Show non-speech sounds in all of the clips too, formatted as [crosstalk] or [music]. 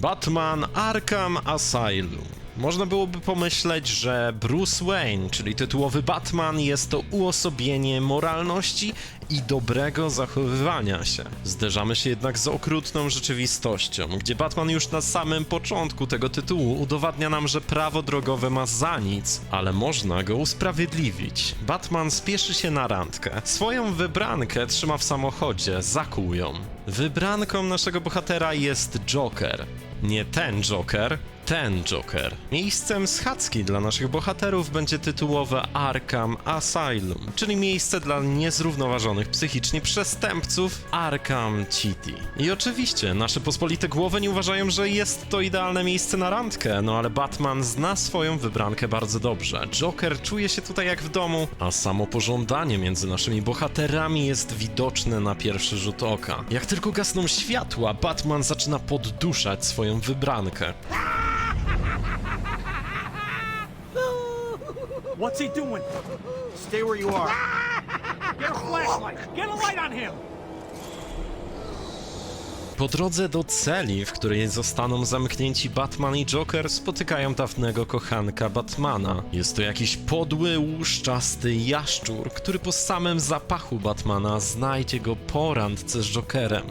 Batman Arkham Asylum. Można byłoby pomyśleć, że Bruce Wayne, czyli tytułowy Batman, jest to uosobienie moralności i dobrego zachowywania się. Zderzamy się jednak z okrutną rzeczywistością, gdzie Batman już na samym początku tego tytułu udowadnia nam, że prawo drogowe ma za nic, ale można go usprawiedliwić. Batman spieszy się na randkę. Swoją wybrankę trzyma w samochodzie, zakuł ją. Wybranką naszego bohatera jest Joker. Nie ten Joker, ten Joker. Miejscem schadzki dla naszych bohaterów będzie tytułowe Arkham Asylum, czyli miejsce dla niezrównoważonych psychicznie przestępców Arkham City. I oczywiście, nasze pospolite głowy nie uważają, że jest to idealne miejsce na randkę, no ale Batman zna swoją wybrankę bardzo dobrze. Joker czuje się tutaj jak w domu, a samo pożądanie między naszymi bohaterami jest widoczne na pierwszy rzut oka. Jak tylko gasną światła, Batman zaczyna podduszać swoją wybrankę. What's he doing? Stay where you are. Get a flashlight. Get a light on him. Po drodze do celi, w której zostaną zamknięci Batman i Joker, spotykają dawnego kochanka Batmana. Jest to jakiś podły, łuszczasty jaszczur, który po samym zapachu Batmana znajdzie go po randce z Jokerem.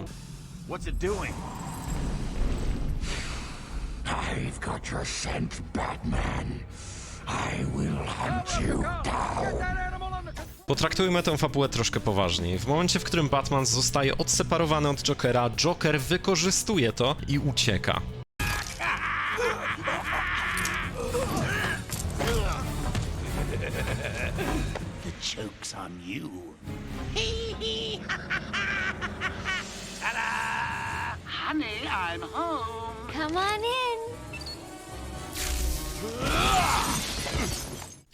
What's it doing? I've got your scent, Batman. I will hunt you down. Potraktujmy tę fabułę troszkę poważniej. W momencie, w którym Batman zostaje odseparowany od Jokera, Joker wykorzystuje to i ucieka. The joke's on you. Honey, I'm home. Come on in.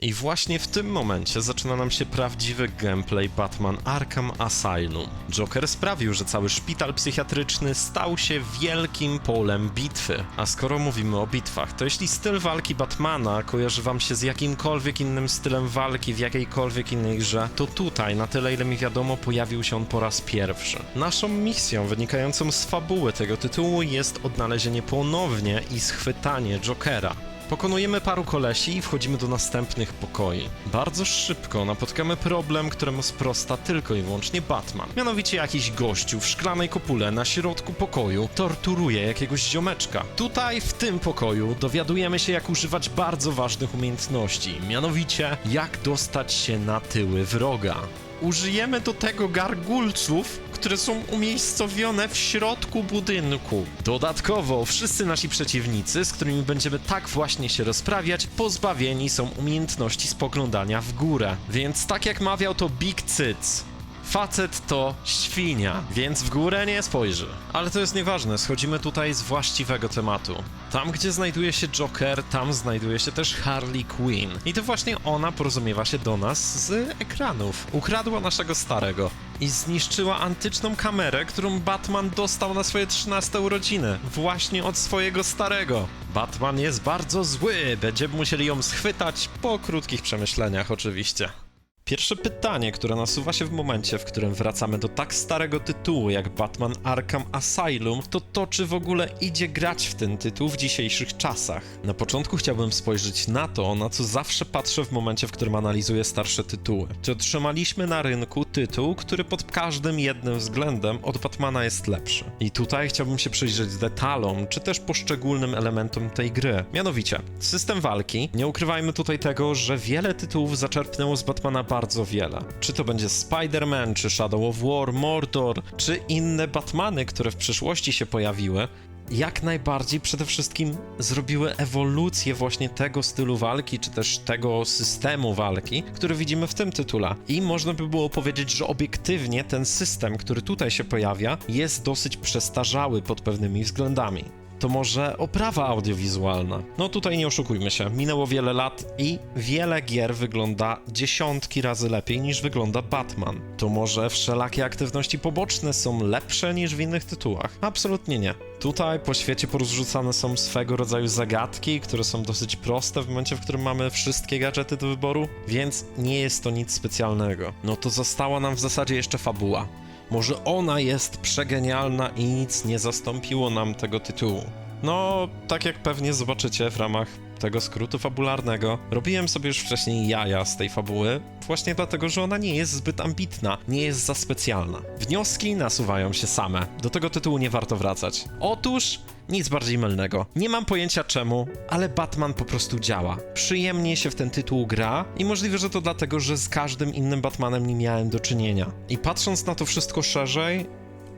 I właśnie w tym momencie zaczyna nam się prawdziwy gameplay Batman Arkham Asylum. Joker sprawił, że cały szpital psychiatryczny stał się wielkim polem bitwy. A skoro mówimy o bitwach, to jeśli styl walki Batmana kojarzy wam się z jakimkolwiek innym stylem walki w jakiejkolwiek innej grze, to tutaj, na tyle ile mi wiadomo, pojawił się on po raz pierwszy. Naszą misją wynikającą z fabuły tego tytułu jest odnalezienie ponownie i schwytanie Jokera. Pokonujemy paru kolesi i wchodzimy do następnych pokoi. Bardzo szybko napotkamy problem, któremu sprosta tylko i wyłącznie Batman. Mianowicie jakiś gościu w szklanej kopule na środku pokoju torturuje jakiegoś ziomeczka. Tutaj, w tym pokoju, dowiadujemy się jak używać bardzo ważnych umiejętności. Mianowicie, jak dostać się na tyły wroga. Użyjemy do tego gargulców, które są umiejscowione w środku budynku. Dodatkowo, wszyscy nasi przeciwnicy, z którymi będziemy tak właśnie się rozprawiać, pozbawieni są umiejętności spoglądania w górę. Więc tak jak mawiał to Big Cyc, Facet to świnia, więc w górę nie spojrzy. Ale to jest nieważne, schodzimy tutaj z właściwego tematu. Tam, gdzie znajduje się Joker, tam znajduje się też Harley Quinn. I to właśnie ona porozumiewa się do nas z ekranów. Ukradła naszego starego i zniszczyła antyczną kamerę, którą Batman dostał na swoje 13 urodziny. Właśnie od swojego starego. Batman jest bardzo zły, będziemy musieli ją schwytać po krótkich przemyśleniach oczywiście. Pierwsze pytanie, które nasuwa się w momencie, w którym wracamy do tak starego tytułu jak Batman Arkham Asylum, to to, czy w ogóle idzie grać w ten tytuł w dzisiejszych czasach. Na początku chciałbym spojrzeć na to, na co zawsze patrzę w momencie, w którym analizuję starsze tytuły. Czy otrzymaliśmy na rynku tytuł, który pod każdym jednym względem od Batmana jest lepszy? I tutaj chciałbym się przyjrzeć detalom, czy też poszczególnym elementom tej gry. Mianowicie, system walki. Nie ukrywajmy tutaj tego, że wiele tytułów zaczerpnęło z Batmana bardzo wiele. Czy to będzie Spider-Man, czy Shadow of War, Mordor, czy inne Batmany, które w przyszłości się pojawiły, jak najbardziej przede wszystkim zrobiły ewolucję właśnie tego stylu walki, czy też tego systemu walki, który widzimy w tym tytule. I można by było powiedzieć, że obiektywnie ten system, który tutaj się pojawia, jest dosyć przestarzały pod pewnymi względami to może oprawa audiowizualna. No tutaj nie oszukujmy się, minęło wiele lat i wiele gier wygląda dziesiątki razy lepiej niż wygląda Batman. To może wszelakie aktywności poboczne są lepsze niż w innych tytułach? Absolutnie nie. Tutaj po świecie porozrzucane są swego rodzaju zagadki, które są dosyć proste w momencie, w którym mamy wszystkie gadżety do wyboru, więc nie jest to nic specjalnego. No to została nam w zasadzie jeszcze fabuła. Może ona jest przegenialna i nic nie zastąpiło nam tego tytułu. No, tak jak pewnie zobaczycie w ramach tego skrótu fabularnego, robiłem sobie już wcześniej jaja z tej fabuły, właśnie dlatego, że ona nie jest zbyt ambitna, nie jest za specjalna. Wnioski nasuwają się same. Do tego tytułu nie warto wracać. Otóż nic bardziej mylnego. Nie mam pojęcia czemu, ale Batman po prostu działa. Przyjemnie się w ten tytuł gra i możliwe, że to dlatego, że z każdym innym Batmanem nie miałem do czynienia. I patrząc na to wszystko szerzej,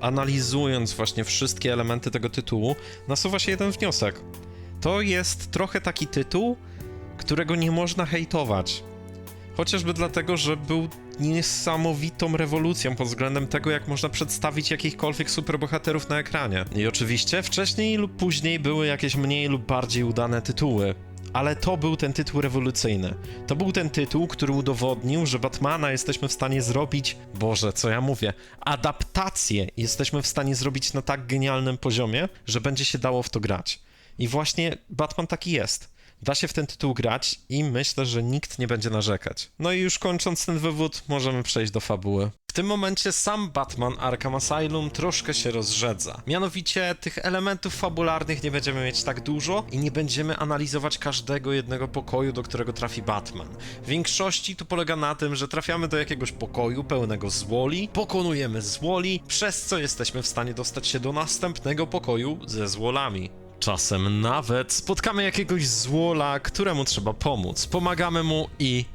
analizując właśnie wszystkie elementy tego tytułu, nasuwa się jeden wniosek. To jest trochę taki tytuł, którego nie można hejtować. Chociażby dlatego, że był niesamowitą rewolucją pod względem tego, jak można przedstawić jakichkolwiek superbohaterów na ekranie. I oczywiście wcześniej lub później były jakieś mniej lub bardziej udane tytuły. Ale to był ten tytuł rewolucyjny. To był ten tytuł, który udowodnił, że Batmana jesteśmy w stanie zrobić, Boże, co ja mówię, adaptację jesteśmy w stanie zrobić na tak genialnym poziomie, że będzie się dało w to grać. I właśnie Batman taki jest. Da się w ten tytuł grać i myślę, że nikt nie będzie narzekać. No i już kończąc ten wywód, możemy przejść do fabuły. W tym momencie sam Batman Arkham Asylum troszkę się rozrzedza. Mianowicie tych elementów fabularnych nie będziemy mieć tak dużo i nie będziemy analizować każdego jednego pokoju, do którego trafi Batman. W większości to polega na tym, że trafiamy do jakiegoś pokoju pełnego złoli, pokonujemy złoli, przez co jesteśmy w stanie dostać się do następnego pokoju ze złolami. Czasem nawet spotkamy jakiegoś złola, któremu trzeba pomóc. Pomagamy mu i.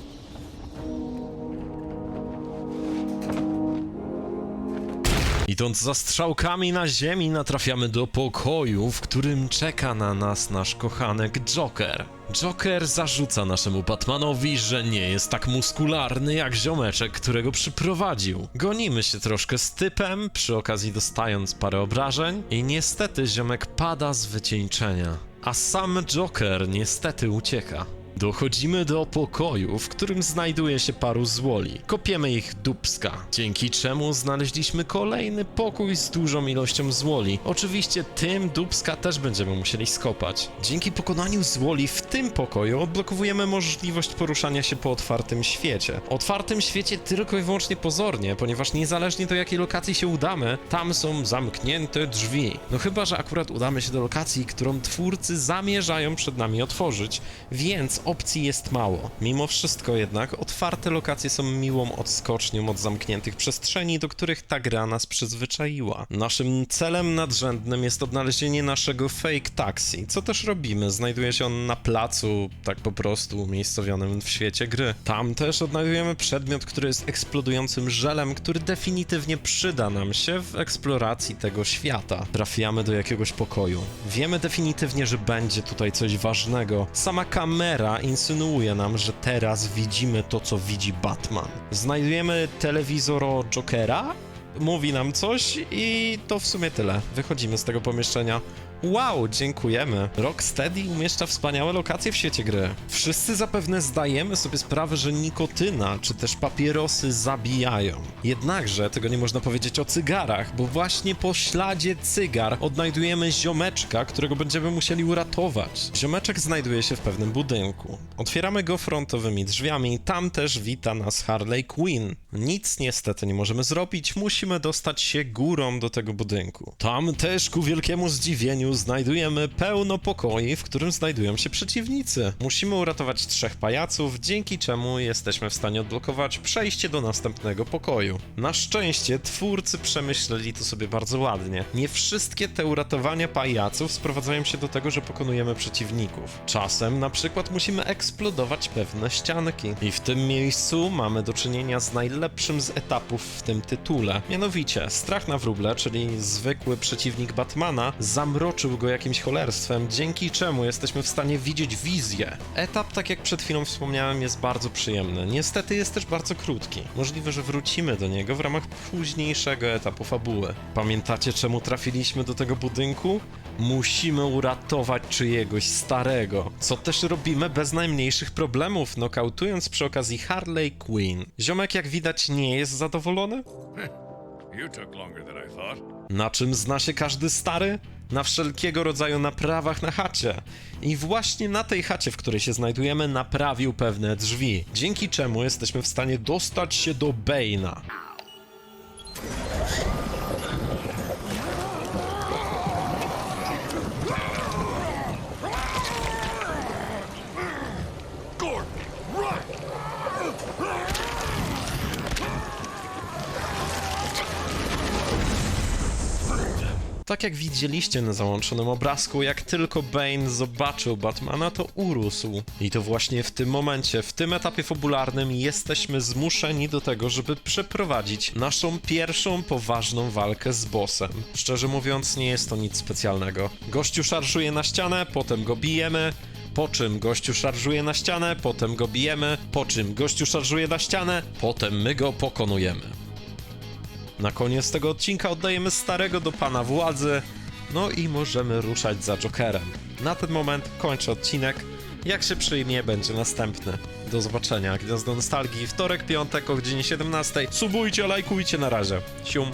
Idąc za strzałkami na ziemi, natrafiamy do pokoju, w którym czeka na nas nasz kochanek Joker. Joker zarzuca naszemu Batmanowi, że nie jest tak muskularny jak ziomeczek, którego przyprowadził. Gonimy się troszkę z typem, przy okazji dostając parę obrażeń i niestety ziomek pada z wycieńczenia. A sam Joker niestety ucieka. Dochodzimy do pokoju, w którym znajduje się paru złoli. Kopiemy ich dubska, dzięki czemu znaleźliśmy kolejny pokój z dużą ilością złoli. Oczywiście tym dubska też będziemy musieli skopać. Dzięki pokonaniu złoli w tym pokoju odblokowujemy możliwość poruszania się po otwartym świecie. Otwartym świecie tylko i wyłącznie pozornie, ponieważ niezależnie do jakiej lokacji się udamy, tam są zamknięte drzwi. No chyba, że akurat udamy się do lokacji, którą twórcy zamierzają przed nami otworzyć, więc opcji jest mało. Mimo wszystko jednak otwarte lokacje są miłą odskocznią od zamkniętych przestrzeni, do których ta gra nas przyzwyczaiła. Naszym celem nadrzędnym jest odnalezienie naszego fake taxi, co też robimy. Znajduje się on na placu, tak po prostu umiejscowionym w świecie gry. Tam też odnajdujemy przedmiot, który jest eksplodującym żelem, który definitywnie przyda nam się w eksploracji tego świata. Trafiamy do jakiegoś pokoju. Wiemy definitywnie, że będzie tutaj coś ważnego. Sama kamera insynuuje nam, że teraz widzimy to, co widzi Batman. Znajdujemy telewizor Jokera, mówi nam coś i to w sumie tyle. Wychodzimy z tego pomieszczenia. Wow, dziękujemy. Rocksteady umieszcza wspaniałe lokacje w świecie gry. Wszyscy zapewne zdajemy sobie sprawę, że nikotyna czy też papierosy zabijają. Jednakże tego nie można powiedzieć o cygarach, bo właśnie po śladzie cygar odnajdujemy ziomeczka, którego będziemy musieli uratować. Ziomeczek znajduje się w pewnym budynku. Otwieramy go frontowymi drzwiami, tam też wita nas Harley Quinn. Nic niestety nie możemy zrobić, musimy dostać się górą do tego budynku. Tam też ku wielkiemu zdziwieniu znajdujemy pełno pokoi, w którym znajdują się przeciwnicy. Musimy uratować trzech pajaców, dzięki czemu jesteśmy w stanie odblokować przejście do następnego pokoju. Na szczęście twórcy przemyśleli to sobie bardzo ładnie. Nie wszystkie te uratowania pajaców sprowadzają się do tego, że pokonujemy przeciwników. Czasem na przykład musimy eksplodować pewne ścianki. I w tym miejscu mamy do czynienia z najlepszym z etapów w tym tytule. Mianowicie, strach na wróble, czyli zwykły przeciwnik Batmana, zamroczył go jakimś cholerstwem, dzięki czemu jesteśmy w stanie widzieć wizję. Etap, tak jak przed chwilą wspomniałem, jest bardzo przyjemny. Niestety jest też bardzo krótki. Możliwe, że wrócimy do niego w ramach późniejszego etapu fabuły. Pamiętacie, czemu trafiliśmy do tego budynku? Musimy uratować czyjegoś starego, co też robimy bez najmniejszych problemów, nokautując przy okazji Harley Quinn. Ziomek, jak widać, nie jest zadowolony? [laughs] Na czym zna się każdy stary? Na wszelkiego rodzaju naprawach na chacie. I właśnie na tej chacie, w której się znajdujemy, naprawił pewne drzwi, dzięki czemu jesteśmy w stanie dostać się do Bane'a. Tak jak widzieliście na załączonym obrazku, jak tylko Bane zobaczył Batmana, to urósł. I to właśnie w tym momencie, w tym etapie fabularnym jesteśmy zmuszeni do tego, żeby przeprowadzić naszą pierwszą poważną walkę z bossem. Szczerze mówiąc, nie jest to nic specjalnego. Gościu szarżuje na ścianę, potem go bijemy, po czym gościu szarżuje na ścianę, potem go bijemy, po czym gościu szarżuje na ścianę, potem my go pokonujemy. Na koniec tego odcinka oddajemy starego do pana władzy, no i możemy ruszać za Jokerem. Na ten moment kończę odcinek. Jak się przyjmie, będzie następny. Do zobaczenia. Gwiazdo Nostalgii, wtorek, piątek o godzinie 17. Subujcie, lajkujcie na razie. Sium.